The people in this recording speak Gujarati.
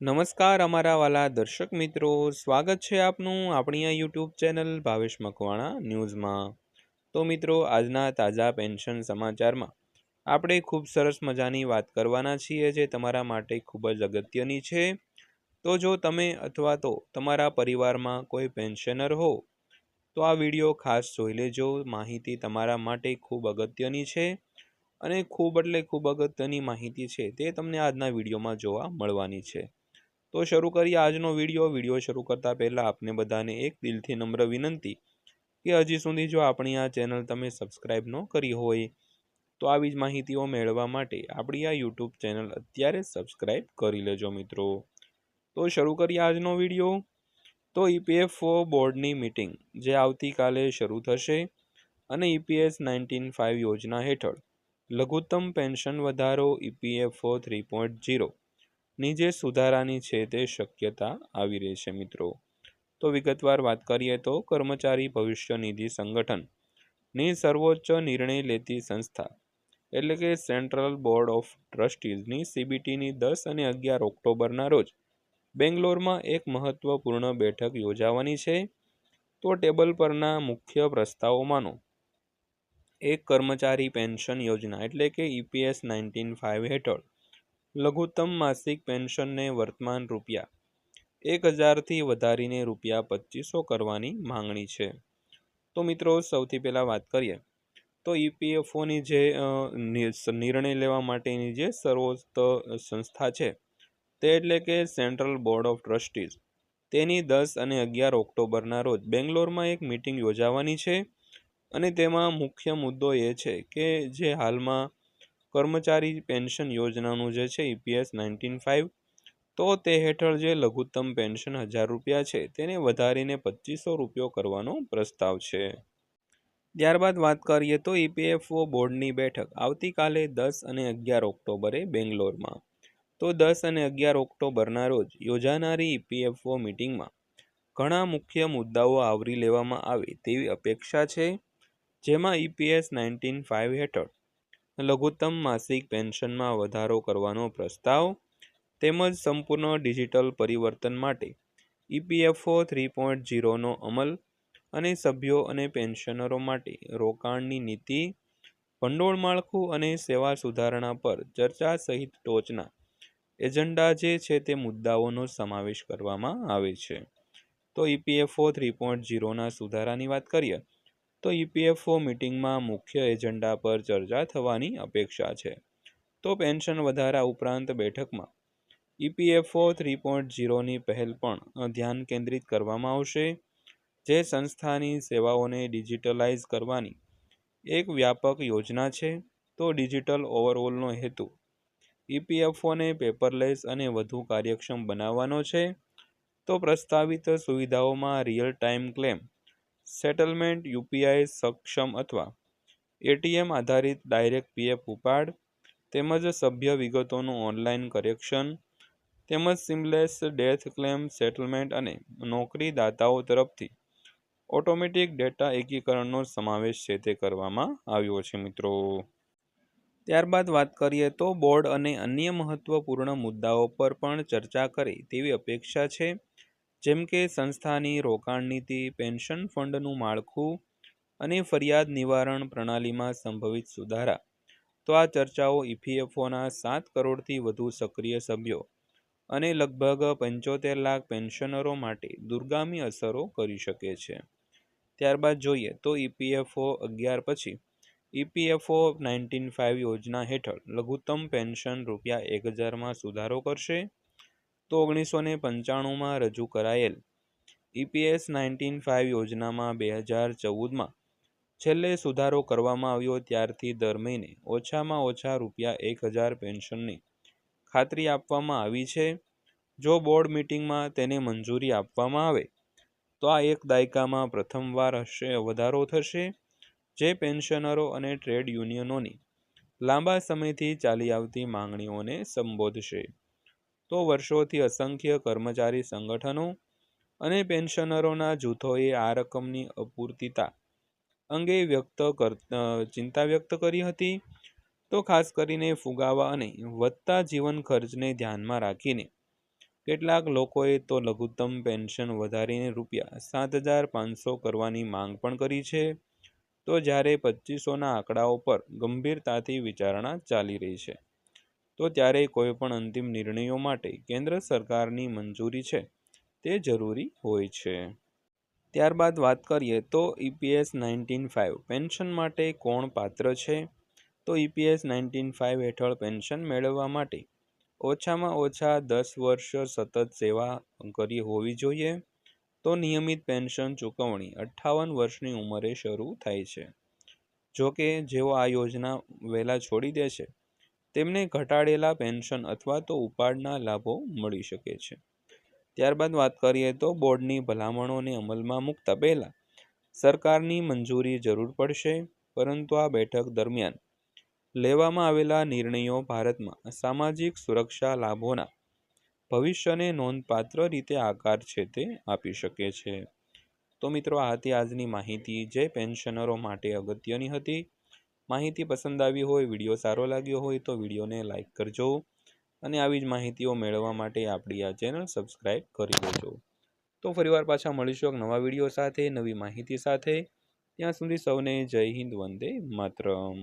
નમસ્કાર અમારા વાલા દર્શક મિત્રો. સ્વાગત છે આપનું આપણી આ યુટ્યુબ ચેનલ ભાવેશ મકવાણા ન્યૂઝમાં. તો મિત્રો, આજના તાજા પેન્શન સમાચારમાં આપણે ખૂબ સરસ મજાની વાત કરવાના છીએ જે તમારા માટે ખૂબ જ અગત્યની છે. તો જો તમે અથવા તો તમારા પરિવારમાં કોઈ પેન્શનર હો, તો આ વીડિયો ખાસ જોઈ લેજો. માહિતી તમારા માટે ખૂબ અગત્યની છે અને ખૂબ એટલે ખૂબ અગત્યની માહિતી છે તે તમને આજના વિડીયોમાં જોવા મળવાની છે. તો શરૂ કરીએ આજનો વીડિયો. વીડિયો શરૂ કરતાં પહેલાં આપને બધાને એક દિલથી નમ્ર વિનંતી કે હજી સુધી જો આપણી આ ચેનલ તમે સબસ્ક્રાઈબ ન કરી હોય તો આવી જ માહિતીઓ મેળવવા માટે આપણી આ યુટ્યુબ ચેનલ અત્યારે સબસ્ક્રાઈબ કરી લેજો મિત્રો. તો શરૂ કરીએ આજનો વીડિયો. તો ઈપીએફઓ બોર્ડની મિટિંગ જે આવતીકાલે શરૂ થશે અને ઈપીએસ નાઇન્ટીન ફાઇવ યોજના હેઠળ લઘુત્તમ પેન્શન વધારો ઈપીએફઓ થ્રી પોઈન્ટ જીરો ની જે સુધારાની છે તે શક્યતા આવી રહી છે મિત્રો. તો વિગતવાર વાત કરીએ તો કર્મચારી ભવિષ્ય નિધિ સંગઠનની સર્વોચ્ચ નિર્ણય લેતી સંસ્થા એટલે કે સેન્ટ્રલ બોર્ડ ઓફ ટ્રસ્ટીઝની સીબીટીની દસ અને અગિયાર ઓક્ટોબરના રોજ બેંગ્લોરમાં એક મહત્વપૂર્ણ બેઠક યોજાવાની છે. તો ટેબલ પરના મુખ્ય પ્રસ્તાવોમાંનો એક કર્મચારી પેન્શન યોજના એટલે કે ઈપીએસ નાઇન્ટીન ફાઇવ હેઠળ લઘુત્તમ માસિક પેન્શનને વર્તમાન રૂપિયા. એક હજારથી વધારીને રૂપિયા પચીસો કરવાની માંગણી છે. તો મિત્રો, સૌથી પહેલાં વાત કરીએ. તો ઈપીએફઓની જે નિર્ણય લેવા માટેની જે સર્વોચ્ચ સંસ્થા છે, તે એટલે કે સેન્ટ્રલ બોર્ડ ઓફ ટ્રસ્ટીઝ. તેની દસ અને અગિયાર ઓક્ટોબરના રોજ બેંગ્લોરમાં એક મિટિંગ યોજાવાની છે અને તેમાં મુખ્ય મુદ્દો એ છે કે જે હાલમાં કર્મચારી પેન્શન યોજનાનું જે છે, ઈપીએસ નાઇન્ટીન ફાઇવ, તો તે હેઠળ જે લઘુત્તમ પેન્શન હજાર રૂપિયા છે, તેને વધારીને પચીસો રૂપિયો કરવાનો પ્રસ્તાવ છે. ત્યારબાદ વાત કરીએ તો ઈપીએફઓ બોર્ડની બેઠક આવતીકાલે દસ અને અગિયાર ઓક્ટોબરે બેંગ્લોરમાં. તો દસ અને અગિયાર ઓક્ટોબરના રોજ યોજાનારી ઈપીએફઓ મિટિંગમાં ઘણા મુખ્ય મુદ્દાઓ આવરી લેવામાં આવે તેવી અપેક્ષા છે, જેમાં ઈપીએસ નાઇન્ટીન ફાઇવ હેઠળ લઘુત્તમ માસિક પેન્શનમાં વધારો કરવાનો પ્રસ્તાવ તેમજ સંપૂર્ણ ડિજિટલ પરિવર્તન માટે ઈપીએફઓ થ્રી પોઈન્ટ ઝીરોનો અમલ અને સભ્યો અને પેન્શનરો માટે રોકાણની નીતિ, ભંડોળ માળખું અને સેવા સુધારણા પર ચર્ચા સહિત ટોચના એજન્ડા જે છે તે મુદ્દાઓનો સમાવેશ કરવામાં આવે છે. તો ઈપીએફઓ થ્રી પોઈન્ટ ઝીરોના સુધારાની વાત કરીએ તો ઈપીએફઓ મિટિંગમાં મુખ્ય એજન્ડા પર ચર્ચા થવાની અપેક્ષા છે. તો પેન્શન વધારા ઉપરાંત બેઠકમાં ઈપીએફઓ થ્રી પોઈન્ટ ઝીરોની પહેલ પણ ધ્યાન કેન્દ્રિત કરવામાં આવશે, જે સંસ્થાની સેવાઓને ડિજિટલાઇઝ કરવાની એક વ્યાપક યોજના છે. તો ડિજિટલ ઓવરઓલનો હેતુ ઈપીએફઓને પેપરલેસ અને વધુ કાર્યક્ષમ બનાવવાનો છે. તો પ્રસ્તાવિત સુવિધાઓમાં real time claim settlement UPI સક્ષમ અથવા એટીએમ આધારિત ડાયરેક્ટ પીએફ ઉપાડ, તેમજ સભ્ય વિગતોનું ઓનલાઈન કરેક્શન, તેમજ સિમલેસ ડેથ ક્લેમ, સેટલમેન્ટ અને નોકરીદાતાઓ તરફથી ઓટોમેટિક ડેટા એકીકરણનો સમાવેશ છે તે કરવામાં આવ્યો છે, મિત્રો. ત્યારબાદ વાત કરીએ તો બોર્ડ અને અન્ય મહત્વપૂર્ણ મુદ્દાઓ પર પણ ચર્ચા કરે તેવી અપેક્ષા છે. જેમ કે સંસ્થાની રોકાણ નીતિ, પેન્શન ફંડનું માળખું અને ફરિયાદ નિવારણ પ્રણાલીમાં સંભવિત સુધારા. તો આ ચર્ચાઓ ઇપીએફઓના સાત કરોડથી વધુ સક્રિય સભ્યો અને લગભગ પંચોતેર લાખ પેન્શનરો માટે દુર્ગામી અસરો કરી શકે છે. ત્યારબાદ જોઈએ તો ઈપીએફઓ અગિયાર પછી ઈપીએફઓ નાઇન્ટીન ફાઇવ યોજના હેઠળ લઘુત્તમ પેન્શન રૂપિયા એક હજારમાં સુધારો કરશે. તો ઓગણીસો ને પંચાણુંમાં રજૂ કરાયેલ ઈપીએસ નાઇન્ટીન ફાઇવ યોજનામાં બે હજાર ચૌદમાં છેલ્લે સુધારો કરવામાં આવ્યો ત્યારથી દર મહિને ઓછામાં ઓછા રૂપિયા એક હજાર પેન્શનની ખાતરી આપવામાં આવી છે. જો બોર્ડ મિટિંગમાં તેને મંજૂરી આપવામાં આવે, તો આ એક દાયકામાં પ્રથમવાર હશે, વધારો થશે. જે પેન્શનરો અને ટ્રેડ યુનિયનોની લાંબા સમયથી ચાલી આવતી માંગણીઓને સંબોધશે. તો વર્ષોથી અસંખ્ય કર્મચારી સંગઠનો અને પેન્શનરોના જૂથોએ આ રકમની અપૂર્તિતા અંગે વ્યક્ત કર ચિંતા વ્યક્ત કરી હતી. તો ખાસ કરીને ફુગાવા અને વધતા જીવન ખર્ચને ધ્યાનમાં રાખીને કેટલાક લોકોએ તો લઘુત્તમ પેન્શન વધારીને રૂપિયા સાત હજાર પાંચસો કરવાની માંગ પણ કરી છે. તો જ્યારે પચીસોના આંકડાઓ પર ગંભીરતાથી વિચારણા ચાલી રહી છે. તો ત્યારે કોઈપણ અંતિમ નિર્ણયો માટે કેન્દ્ર સરકારની મંજૂરી છે. તે જરૂરી હોય છે. ત્યારબાદ વાત કરીએ તો ઈપીએસ નાઇન્ટીન ફાઇવ પેન્શન માટે કોણ પાત્ર છે? તો ઈપીએસ નાઇન્ટીન ફાઇવ હેઠળ પેન્શન મેળવવા માટે ઓછામાં ઓછા દસ વર્ષ સતત સેવા કરી હોવી જોઈએ. તો નિયમિત પેન્શન ચૂકવણી અઠ્ઠાવન વર્ષની ઉંમરે શરૂ થાય છે. જો કે જેઓ આ યોજના વહેલા છોડી દે છે તેમને ઘટાડેલા પેન્શન અથવા તો ઉપાડના લાભો મળી શકે છે. ત્યારબાદ વાત કરીએ તો બોર્ડની ભલામણોને અમલમાં મૂકતા પહેલાં સરકારની મંજૂરી જરૂર પડશે, પરંતુ આ બેઠક દરમિયાન લેવામાં આવેલા નિર્ણયો ભારતમાં સામાજિક સુરક્ષા લાભોના ભવિષ્યને નોંધપાત્ર રીતે આકાર છે તે આપી શકે છે. તો મિત્રો, આ હતી આજની માહિતી. જે પેન્શનરો માટે અગત્યની હતી માહિતી પસંદ આવી હોય, વીડિયો સારો લાગ્યો હોય તો વિડીયોને લાઇક કરજો અને આવી જ માહિતીઓ મેળવવા માટે આપણી આ ચેનલ સબસ્ક્રાઈબ કરી દેજો. તો ફરીવાર પાછા મળીશું એક નવા વીડિયો સાથે, નવી માહિતી સાથે. ત્યાં સુધી સૌને જય હિન્દ, વંદે માતરમ.